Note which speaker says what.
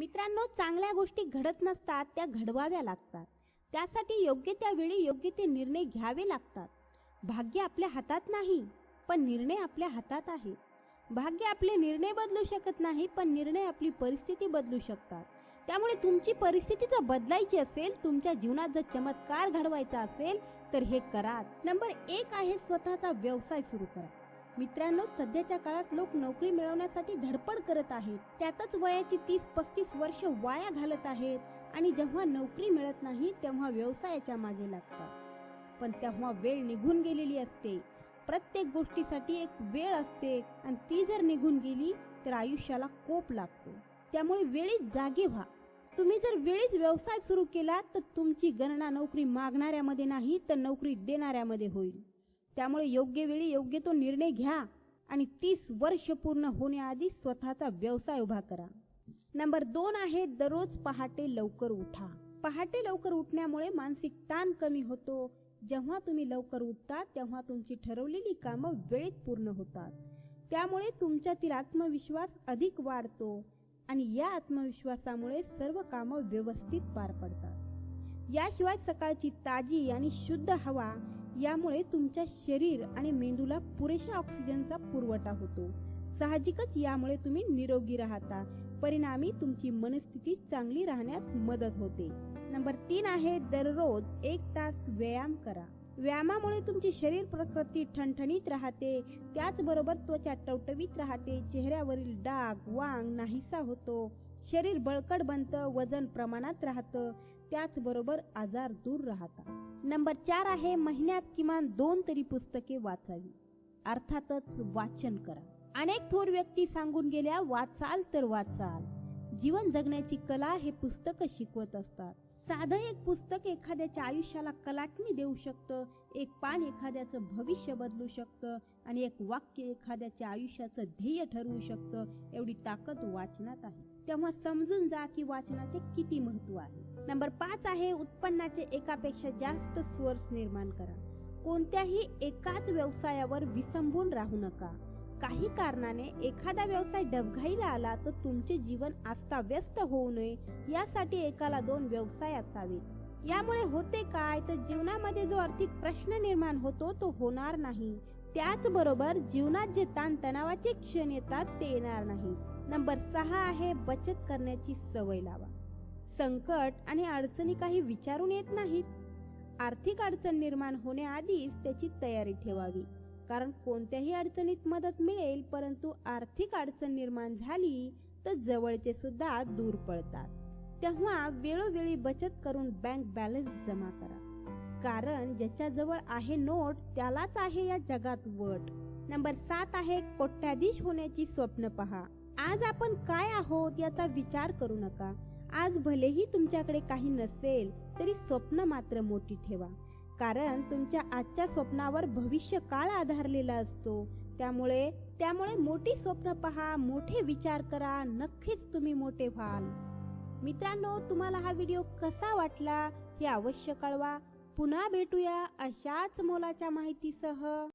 Speaker 1: मित्रांनो चांगल्या गोष्टी घडत नसतात त्या घडवाव्या लागतात. त्यासाठी योग्य त्या वेळी योग्य ते निर्णय घ्यावे लागतात. भाग्य आपल्या हातात नाही पण निर्णय आपल्या हातात आहे. भाग्य आपले निर्णय बदलू शकत नाही पण निर्णय आपली परिस्थिती बदलू शकतात. त्यामुळे तुमची परिस्थिती जर बदलायची असेल तुमच्या जीवनात जर चमत्कार घडवायचा असेल तर हे करा. नंबर एक आहे स्वतःचा व्यवसाय सुरू करा. मित्रांनो सध्याच्या काळात लोक नोकरी मिळवण्यासाठी धडपड करत आहेत. त्यातच वयाची तीस पस्तीस वर्ष वाया घालत आहेत. आणि जेव्हा नोकरी मिळत नाही तेव्हा व्यवसायाच्या मागे लागतात. पण तेव्हा वेळ निघून गेलेली असते. प्रत्येक गोष्टीसाठी एक वेळ असते. आणि ती जर निघून गेली तर आयुष्याला कोप लागतो. त्यामुळे वेळीच जागे व्हा. तुम्ही जर वेळीच व्यवसाय सुरू केला तर तुमची गणना नोकरी मागणाऱ्यामध्ये नाही तर नोकरी देणाऱ्यामध्ये होईल. त्यामुळे योग्य वेळी योग्य तो निर्णय घ्या आणि तीस वर्ष पूर्ण होण्याआधी स्वतःचा व्यवसाय उभा करा. नंबर दोन आहे दररोज पहाटे लवकर उठा. पहाटे लवकर उठण्यामुळे मानसिक ताण कमी होतो. जेव्हा तुम्ही लवकर उठता तेव्हा तुमची ठरवलेली कामं वेळेत पूर्ण होतात. त्यामुळे तुमच्यातील आत्मविश्वास अधिक वाढतो आणि या आत्मविश्वासामुळे सर्व कामं व्यवस्थित पार पडतात. याशिवाय सकाळची ताजी आणि शुद्ध हवा यामुळे तुमच्या शरीर आणि मेंदूला पुरेशा ऑक्सिजनचा पुरवठा होतो. साहजिकच यामुळे तुम्ही निरोगी राहता. परिणामी तुमची मनस्थिती चांगली राहण्यास मदत होते. नंबर तीन आहे दररोज एक तास व्यायाम करा. व्यायामामुळे तुमची शरीर प्रकृती ठणठणीत राहते. त्याचबरोबर त्वचा टवटवीत राहते. चेहऱ्यावरील डाग वांग नाहीसा होतो. शरीर बळकट बनतं. वजन प्रमाणात राहतं. त्याचबरोबर आजार दूर राहतात. नंबर चार आहे महिन्यात किमान दोन तरी पुस्तके वाचावी. अर्थातच वाचन करा. अनेक थोर व्यक्ती सांगून गेल्या वाचाल तर वाचाल. जीवन जगण्याची कला हे पुस्तक शिकवत असतात. साधं एक पुस्तक एखाद्याच्या आयुष्याला कलाटणी देऊ शकतं एक पान एखाद्याचं भविष्य बदलू शकतं आणि एक वाक्य एखाद्याच्या आयुष्याचं ध्येय ठरवू शकतं एवढी ताकद वाचनात आहे. तेव्हा समजून जा की वाचनाचे किती महत्त्व आहे. नंबर पाच आहे उत्पन्नाचे एकापेक्षा जास्त सोर्स निर्माण करा. कोणत्याही एकाच व्यवसायावर विसंबून राहू नका. काही कारणाने एखादा व्यवसाय डबघाईला आला तर तुमचे जीवन अस्ताव्यस्त होऊ नये. यासाठी एकाला दोन व्यवसाय असावेत. यामुळे होते काय? तर जीवनामध्ये जो आर्थिक प्रश्न निर्माण होतो तो होणार नाही. त्याचबरोबर जीवनात जे ताणतणावाचे क्षण येतात ते येणार नाही. नंबर सहा आहे बचत करण्याची सवय लावा. संकट आणि अडचणी काही विचारून येत नाहीत. आर्थिक अडचण निर्माण होण्याआधीच त्याची तयारी ठेवावी. कारण कोणत्याही अडचणीत मदत मिळेल परंतु आर्थिक अडचण निर्माण झाली तर जवळचे सुद्धा दूर पडतात तेव्हा वेळोवेळी बचत करून बँक बॅलन्स जमा करा. कारण ज्याच्याजवळ आहे नोट त्यालाच आहे या जगात वट. नंबर सात आहे कोट्याधीश होण्याची स्वप्न पहा. आज आपण काय आहोत याचा विचार करू नका. आज भलेही तुमच्याकडे काही नसेल तरी स्वप्न मात्र मोठी ठेवा. कारण तुमच्या आजच्या स्वप्नावर भविष्य काळ आधारलेला असतो. त्यामुळे त्यामुळे मोठी स्वप्न पहा मोठे विचार करा नक्कीच तुम्ही मोठे व्हाल. मित्रांनो तुम्हाला हा व्हिडिओ कसा वाटला हे अवश्य कळवा. पुन्हा भेटूया अशाच मोलाच्या माहितीसह.